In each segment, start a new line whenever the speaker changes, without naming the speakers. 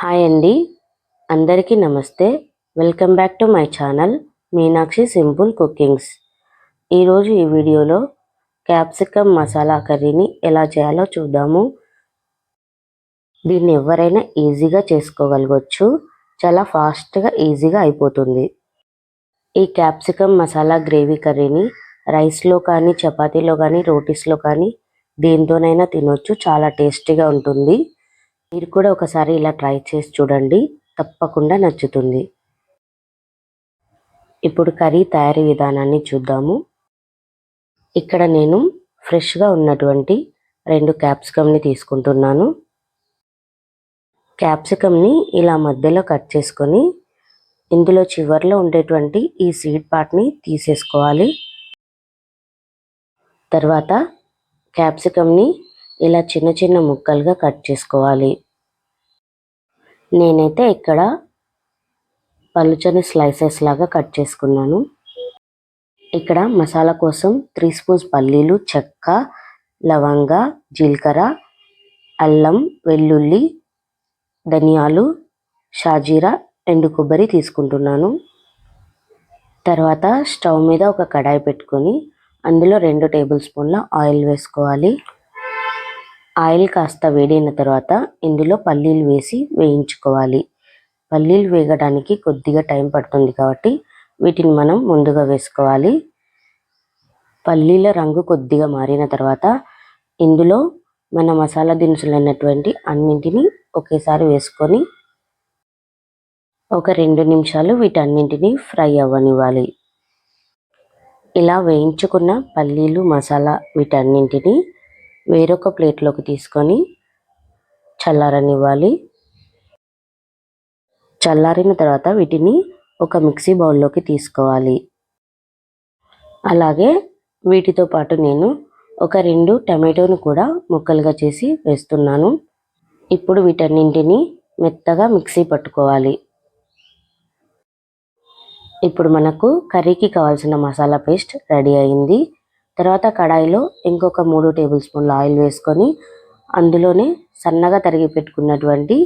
Hi అండి. అందరికీ నమస్తే. Welcome back to my channel Meenakshi simple cookings. ఈరోజు ఈ వీడియోలో క్యాప్సికమ్ మసాలా కర్రీని ఎలా చేయాలో చూద్దాము. దీన్ని ఎవరైనా ఈజీగా చేసుకోగలగవచ్చు చాలా ఫాస్ట్గా ఈజీగా అయిపోతుంది. ఈ క్యాప్సికమ్ మసాలా గ్రేవీ కర్రీని రైస్లో కానీ చపాతీలో కానీ రోటీస్లో కానీ దేంతోనైనా తినొచ్చు. చాలా టేస్టీగా ఉంటుంది. మీరు కూడా ఒకసారి ఇలా ట్రై చేసి చూడండి. తప్పకుండా నచ్చుతుంది. ఇప్పుడు కర్రీ తయారీ విధానాన్ని చూద్దాము. ఇక్కడ నేను ఫ్రెష్గా ఉన్నటువంటి రెండు క్యాప్సికమ్ని తీసుకుంటున్నాను. క్యాప్సికమ్ని ఇలా మధ్యలో కట్ చేసుకొని ఇందులో చివరిలో ఉండేటువంటి ఈ సీడ్ పార్ట్ని తీసేసుకోవాలి. తర్వాత క్యాప్సికమ్ని ఇలా చిన్న చిన్న ముక్కలుగా కట్ చేసుకోవాలి. నేనైతే ఇక్కడ పలుచని స్లైసెస్ లాగా కట్ చేసుకున్నాను. ఇక్కడ మసాలా కోసం త్రీ స్పూన్స్ పల్లీలు చెక్క లవంగ జీలకర్ర అల్లం వెల్లుల్లి ధనియాలు షాజీరా ఎండు కొబ్బరి తీసుకుంటున్నాను. తర్వాత స్టవ్ మీద ఒక కడాయి పెట్టుకొని అందులో రెండు టేబుల్ స్పూన్ల ఆయిల్ వేసుకోవాలి. ఆయిల్ కాస్త వేడైన తర్వాత ఇందులో పల్లీలు వేసి వేయించుకోవాలి. పల్లీలు వేగడానికి కొద్దిగా టైం పడుతుంది కాబట్టి వీటిని మనం ముందుగా వేసుకోవాలి. పల్లీల రంగు కొద్దిగా మారిన తర్వాత ఇందులో మన మసాలా దినుసులు అయినటువంటి అన్నింటినీ ఒకేసారి వేసుకొని ఒక రెండు నిమిషాలు వీటన్నింటినీ ఫ్రై అవ్వనివ్వాలి. ఇలా వేయించుకున్న పల్లీలు మసాలా వీటన్నింటినీ వేరొక ప్లేట్లోకి తీసుకొని చల్లారనివ్వాలి. చల్లారిన తర్వాత వీటిని ఒక మిక్సీ బౌల్లోకి తీసుకోవాలి. అలాగే వీటితో పాటు నేను ఒక రెండు టమాటోను కూడా ముక్కలుగా చేసి వేస్తున్నాను. ఇప్పుడు వీటన్నింటిని మెత్తగా మిక్సీ పట్టుకోవాలి. ఇప్పుడు మనకు కర్రీకి కావాల్సిన మసాలా పేస్ట్ రెడీ అయింది. తర్వాత కడాయిలో ఇంకొక మూడు టేబుల్ స్పూన్ల ఆయిల్ వేసుకొని అందులోనే సన్నగా తరిగి పెట్టుకున్నటువంటి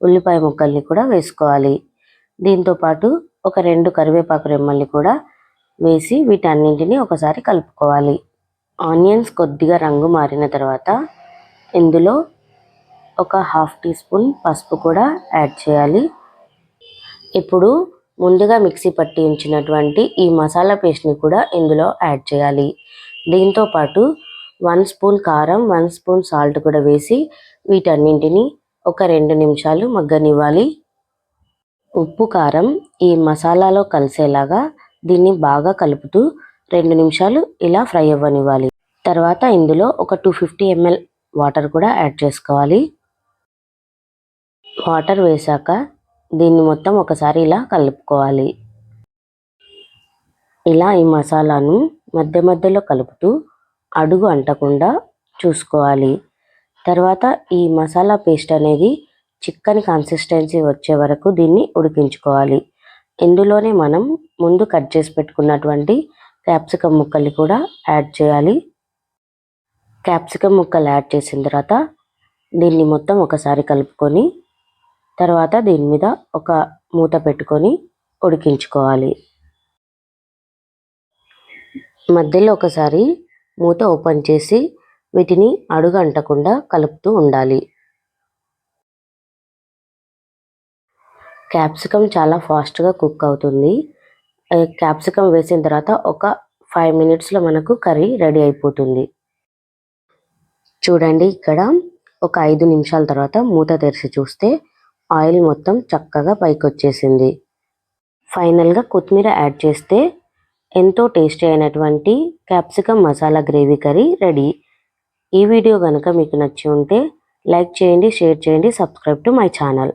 ఉల్లిపాయ ముక్కల్ని కూడా వేసుకోవాలి. దీంతోపాటు ఒక రెండు కరివేపాకు రెమ్మల్ని కూడా వేసి వీటన్నింటినీ ఒకసారి కలుపుకోవాలి. ఆనియన్స్ కొద్దిగా రంగు మారిన తర్వాత ఇందులో ఒక హాఫ్ టీ స్పూన్ పసుపు కూడా యాడ్ చేయాలి. ఇప్పుడు ముందుగా మిక్సీ పట్టి ఉంచినటువంటి ఈ మసాలా పేస్ట్ని కూడా ఇందులో యాడ్ చేయాలి. దీంతో పాటు వన్ స్పూన్ కారం వన్ స్పూన్ సాల్ట్ కూడా వేసి వీటన్నింటిని ఒక రెండు నిమిషాలు మగ్గనివ్వాలి. ఉప్పు కారం ఈ మసాలాలో కలిసేలాగా దీన్ని బాగా కలుపుతూ రెండు నిమిషాలు ఇలా ఫ్రై అవ్వనివ్వాలి. తర్వాత ఇందులో ఒక టూ ఫిఫ్టీ ఎంఎల్ వాటర్ కూడా యాడ్ చేసుకోవాలి. వాటర్ వేసాక దీన్ని మొత్తం ఒకసారి ఇలా కలుపుకోవాలి. ఇలా ఈ మసాలాను మధ్య మధ్యలో కలుపుతూ అడుగు అంటకుండా చూసుకోవాలి. తర్వాత ఈ మసాలా పేస్ట్ అనేది చిక్కని కన్సిస్టెన్సీ వచ్చే వరకు దీన్ని ఉడికించుకోవాలి. ఇందులోనే మనం ముందు కట్ చేసి పెట్టుకున్నటువంటి క్యాప్సికమ్ ముక్కల్ని కూడా యాడ్ చేయాలి. క్యాప్సికమ్ ముక్కలు యాడ్ చేసిన తర్వాత దీన్ని మొత్తం ఒకసారి కలుపుకొని తర్వాత దీని మీద ఒక మూత పెట్టుకొని ఉడికించుకోవాలి. మధ్యలో ఒకసారి మూత ఓపెన్ చేసి వీటిని అడుగు అంటకుండా కలుపుతూ ఉండాలి. క్యాప్సికమ్ చాలా ఫాస్ట్గా కుక్ అవుతుంది. క్యాప్సికమ్ వేసిన తర్వాత ఒక ఫైవ్ మినిట్స్లో మనకు కర్రీ రెడీ అయిపోతుంది. చూడండి ఇక్కడ ఒక ఐదు నిమిషాల తర్వాత మూత తెరిచి చూస్తే ఆయిల్ మొత్తం చక్కగా పైకి వచ్చేసింది ఫైనల్గా కొత్తిమీర యాడ్ చేస్తే ఎంతో టేస్టీ అయినటువంటి capsicum masala gravy curry ready. ఈ వీడియో కనుక మీకు నచ్చి ఉంటే లైక్ చేయండి షేర్ చేయండి సబ్స్క్రైబ్ టు మై ఛానల్.